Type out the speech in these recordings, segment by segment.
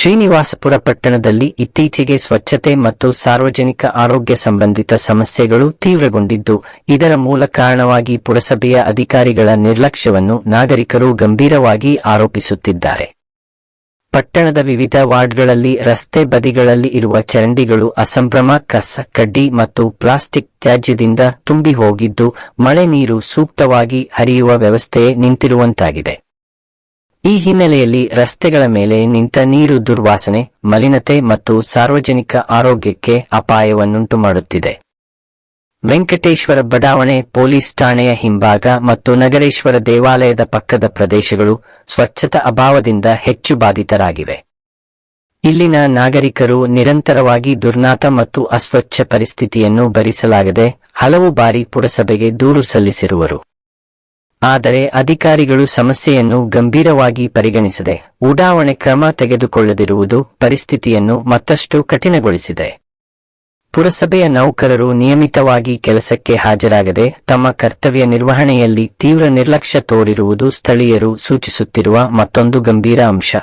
ಶ್ರೀನಿವಾಸಪುರ ಪಟ್ಟಣದಲ್ಲಿ ಇತ್ತೀಚೆಗೆ ಸ್ವಚ್ಛತೆ ಮತ್ತು ಸಾರ್ವಜನಿಕ ಆರೋಗ್ಯ ಸಂಬಂಧಿತ ಸಮಸ್ಯೆಗಳು ತೀವ್ರಗೊಂಡಿದ್ದು, ಇದರ ಮೂಲ ಕಾರಣವಾಗಿ ಪುರಸಭೆಯ ಅಧಿಕಾರಿಗಳ ನಿರ್ಲಕ್ಷ್ಯವನ್ನು ನಾಗರಿಕರು ಗಂಭೀರವಾಗಿ ಆರೋಪಿಸುತ್ತಿದ್ದಾರೆ. ಪಟ್ಟಣದ ವಿವಿಧ ವಾರ್ಡ್ಗಳಲ್ಲಿ ರಸ್ತೆ ಬದಿಗಳಲ್ಲಿ ಇರುವ ಚರಂಡಿಗಳು ಅಸಂಭ್ರಮ, ಕಸ, ಕಡ್ಡಿ ಮತ್ತು ಪ್ಲಾಸ್ಟಿಕ್ ತ್ಯಾಜ್ಯದಿಂದ ತುಂಬಿ ಹೋಗಿದ್ದು ಮಳೆ ನೀರು ಸೂಕ್ತವಾಗಿ ಹರಿಯುವ ವ್ಯವಸ್ಥೆಯೇ ನಿಂತಿರುವಂತಾಗಿದೆ. ಈ ಹಿನ್ನೆಲೆಯಲ್ಲಿ ರಸ್ತೆಗಳ ಮೇಲೆ ನಿಂತ ನೀರು ದುರ್ವಾಸನೆ, ಮಲಿನತೆ ಮತ್ತು ಸಾರ್ವಜನಿಕ ಆರೋಗ್ಯಕ್ಕೆ ಅಪಾಯವನ್ನುಂಟು ಮಾಡುತ್ತಿದೆ. ವೆಂಕಟೇಶ್ವರ ಬಡಾವಣೆ ಪೊಲೀಸ್ ಠಾಣೆಯ ಹಿಂಭಾಗ ಮತ್ತು ನಗರೇಶ್ವರ ದೇವಾಲಯದ ಪಕ್ಕದ ಪ್ರದೇಶಗಳು ಸ್ವಚ್ಛತಾ ಅಭಾವದಿಂದ ಹೆಚ್ಚು ಬಾಧಿತರಾಗಿವೆ. ಇಲ್ಲಿನ ನಾಗರಿಕರು ನಿರಂತರವಾಗಿ ದುರ್ನಾತ ಮತ್ತು ಅಸ್ವಚ್ಛ ಪರಿಸ್ಥಿತಿಯನ್ನು ಭರಿಸಲಾಗದೆ ಹಲವು ಬಾರಿ ಪುರಸಭೆಗೆ ದೂರು ಸಲ್ಲಿಸಿರುವರು. ಆದರೆ ಅಧಿಕಾರಿಗಳು ಸಮಸ್ಯೆಯನ್ನು ಗಂಭೀರವಾಗಿ ಪರಿಗಣಿಸದೆ ಉಡಾವಣೆ ಕ್ರಮ ತೆಗೆದುಕೊಳ್ಳದಿರುವುದು ಪರಿಸ್ಥಿತಿಯನ್ನು ಮತ್ತಷ್ಟು ಕಠಿಣಗೊಳಿಸಿದೆ. ಪುರಸಭೆಯ ನೌಕರರು ನಿಯಮಿತವಾಗಿ ಕೆಲಸಕ್ಕೆ ಹಾಜರಾಗದೆ ತಮ್ಮ ಕರ್ತವ್ಯ ನಿರ್ವಹಣೆಯಲ್ಲಿ ತೀವ್ರ ನಿರ್ಲಕ್ಷ್ಯ ತೋರಿರುವುದು ಸ್ಥಳೀಯರು ಸೂಚಿಸುತ್ತಿರುವ ಮತ್ತೊಂದು ಗಂಭೀರ ಅಂಶ.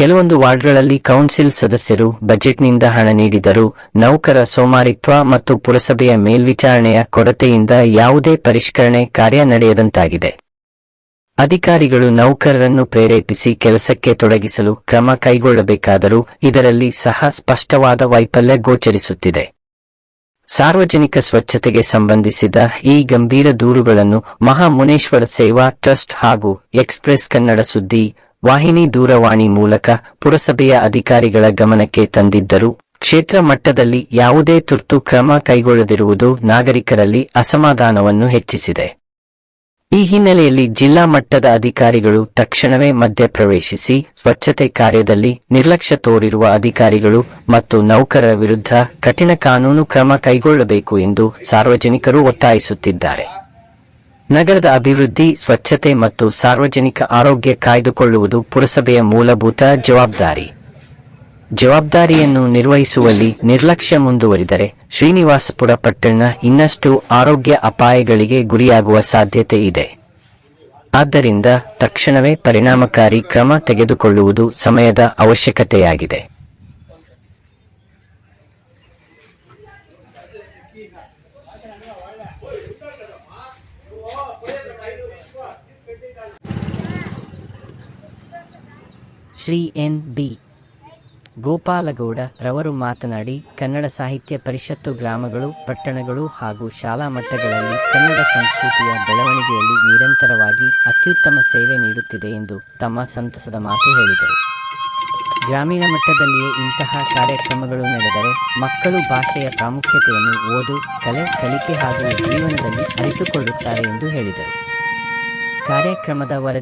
ಕೆಲವೊಂದು ವಾರ್ಡ್ಗಳಲ್ಲಿ ಕೌನ್ಸಿಲ್ ಸದಸ್ಯರು ಬಜೆಟ್ನಿಂದ ಹಣ ನೀಡಿದರು ನೌಕರ ಸೋಮಾರಿತ್ವ ಮತ್ತು ಪುರಸಭೆಯ ಮೇಲ್ವಿಚಾರಣೆಯ ಕೊರತೆಯಿಂದ ಯಾವುದೇ ಪರಿಷ್ಕರಣೆ ಕಾರ್ಯ ನಡೆಯದಂತಾಗಿದೆ. ಅಧಿಕಾರಿಗಳು ನೌಕರರನ್ನು ಪ್ರೇರೇಪಿಸಿ ಕೆಲಸಕ್ಕೆ ತೊಡಗಿಸಲು ಕ್ರಮ ಕೈಗೊಳ್ಳಬೇಕಾದರೂ ಇದರಲ್ಲಿ ಸಹ ಸ್ಪಷ್ಟವಾದ ವೈಫಲ್ಯ ಗೋಚರಿಸುತ್ತಿದೆ. ಸಾರ್ವಜನಿಕ ಸ್ವಚ್ಛತೆಗೆ ಸಂಬಂಧಿಸಿದ ಈ ಗಂಭೀರ ದೂರುಗಳನ್ನು ಮಹಾಮುನೇಶ್ವರ ಸೇವಾ ಟ್ರಸ್ಟ್ ಹಾಗೂ ಎಕ್ಸ್ಪ್ರೆಸ್ ಕನ್ನಡ ಸುದ್ದಿ ವಾಹಿನಿ ದೂರವಾಣಿ ಮೂಲಕ ಪುರಸಭೆಯ ಅಧಿಕಾರಿಗಳ ಗಮನಕ್ಕೆ ತಂದಿದ್ದರು ಕ್ಷೇತ್ರ ಮಟ್ಟದಲ್ಲಿ ಯಾವುದೇ ತುರ್ತು ಕ್ರಮ ಕೈಗೊಳ್ಳದಿರುವುದು ನಾಗರಿಕರಲ್ಲಿ ಅಸಮಾಧಾನವನ್ನು ಹೆಚ್ಚಿಸಿದೆ. ಈ ಹಿನ್ನೆಲೆಯಲ್ಲಿ ಜಿಲ್ಲಾ ಮಟ್ಟದ ಅಧಿಕಾರಿಗಳು ತಕ್ಷಣವೇ ಮಧ್ಯಪ್ರವೇಶಿಸಿ ಸ್ವಚ್ಛತೆ ಕಾರ್ಯದಲ್ಲಿ ನಿರ್ಲಕ್ಷ್ಯ ತೋರಿರುವ ಅಧಿಕಾರಿಗಳು ಮತ್ತು ನೌಕರರ ವಿರುದ್ಧ ಕಠಿಣ ಕಾನೂನು ಕ್ರಮ ಕೈಗೊಳ್ಳಬೇಕು ಎಂದು ಸಾರ್ವಜನಿಕರು ಒತ್ತಾಯಿಸುತ್ತಿದ್ದಾರೆ. ನಗರದ ಅಭಿವೃದ್ಧಿ, ಸ್ವಚ್ಛತೆ ಮತ್ತು ಸಾರ್ವಜನಿಕ ಆರೋಗ್ಯ ಕಾಯ್ದುಕೊಳ್ಳುವುದು ಪುರಸಭೆಯ ಮೂಲಭೂತ ಜವಾಬ್ದಾರಿ. ಜವಾಬ್ದಾರಿಯನ್ನು ನಿರ್ವಹಿಸುವಲ್ಲಿ ನಿರ್ಲಕ್ಷ್ಯ ಮುಂದುವರಿದರೆ ಶ್ರೀನಿವಾಸಪುರ ಪಟ್ಟಣ ಇನ್ನಷ್ಟು ಆರೋಗ್ಯ ಅಪಾಯಗಳಿಗೆ ಗುರಿಯಾಗುವ ಸಾಧ್ಯತೆ ಇದೆ. ಆದ್ದರಿಂದ ತಕ್ಷಣವೇ ಪರಿಣಾಮಕಾರಿ ಕ್ರಮ ತೆಗೆದುಕೊಳ್ಳುವುದು ಸಮಯದ ಅವಶ್ಯಕತೆಯಾಗಿದೆ. Shri N B. ಗೋಪಾಲಗೌಡ ರವರು ಮಾತನಾಡಿ, ಕನ್ನಡ ಸಾಹಿತ್ಯ ಪರಿಷತ್ತು ಗ್ರಾಮಗಳು, ಪಟ್ಟಣಗಳು ಹಾಗೂ ಶಾಲಾ ಮಟ್ಟಗಳಲ್ಲಿ ಕನ್ನಡ ಸಂಸ್ಕೃತಿಯ ಬೆಳವಣಿಗೆಯಲ್ಲಿ ನಿರಂತರವಾಗಿ ಅತ್ಯುತ್ತಮ ಸೇವೆ ನೀಡುತ್ತಿದೆ ಎಂದು ತಮ್ಮ ಸಂತಸದ ಮಾತು ಹೇಳಿದರು. ಗ್ರಾಮೀಣ ಮಟ್ಟದಲ್ಲಿಯೇ ಇಂತಹ ಕಾರ್ಯಕ್ರಮಗಳು ನಡೆದರೆ ಮಕ್ಕಳು ಭಾಷೆಯ ಪ್ರಾಮುಖ್ಯತೆಯನ್ನು ಓದು, ಕಲೆ, ಕಲಿಕೆ ಹಾಗೂ ಜೀವನದಲ್ಲಿ ಅರಿತುಕೊಳ್ಳುತ್ತಾರೆ ಎಂದು ಹೇಳಿದರು. ಕಾರ್ಯಕ್ರಮದ ವರದಿ